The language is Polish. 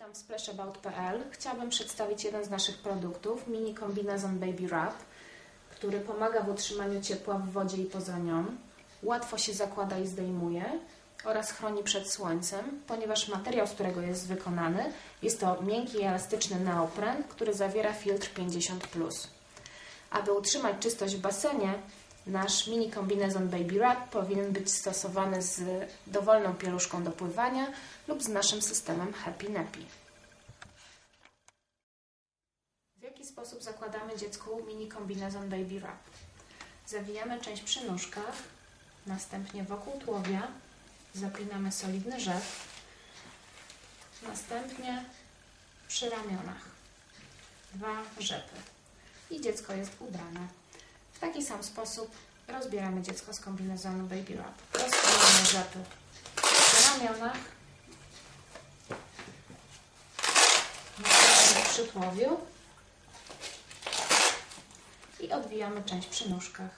Witam w splashabout.pl. Chciałabym przedstawić jeden z naszych produktów, mini kombinezon Baby Wrap, który pomaga w utrzymaniu ciepła w wodzie i poza nią. Łatwo się zakłada i zdejmuje oraz chroni przed słońcem, ponieważ materiał, z którego jest wykonany, jest to miękki i elastyczny neopren, który zawiera filtr 50+. Aby utrzymać czystość w basenie, nasz mini kombinezon Baby Wrap powinien być stosowany z dowolną pieluszką do pływania lub z naszym systemem Happy Nappy. W jaki sposób zakładamy dziecku mini kombinezon Baby Wrap? Zawijamy część przy nóżkach, następnie wokół tułowia, zapinamy solidny rzep, następnie przy ramionach dwa rzepy i dziecko jest ubrane. W taki sam sposób rozbieramy dziecko z kombinezonu Baby Wrap. Rozkładamy rzepy przy ramionach, następnie przy tułowiu i odwijamy część przy nóżkach.